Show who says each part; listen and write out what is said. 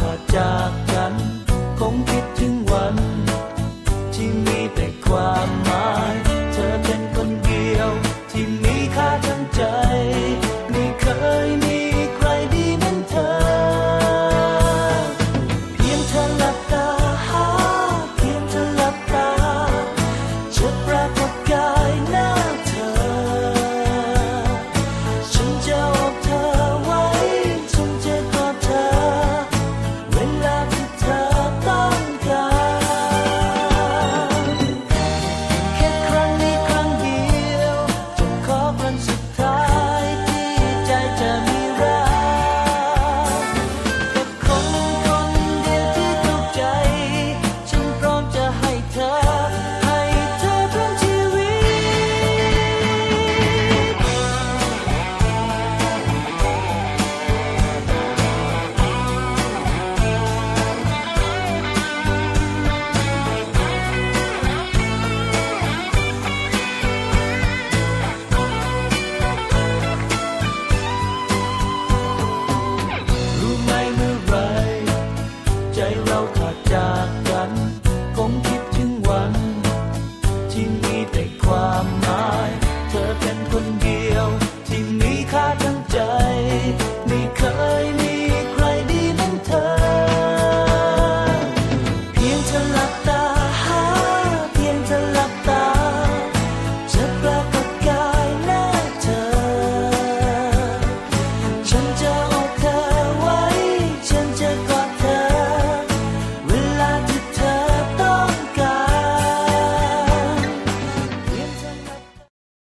Speaker 1: ขาดจากกัน คงคิดถึงวัน ที่มีแต่ความ ใจเรา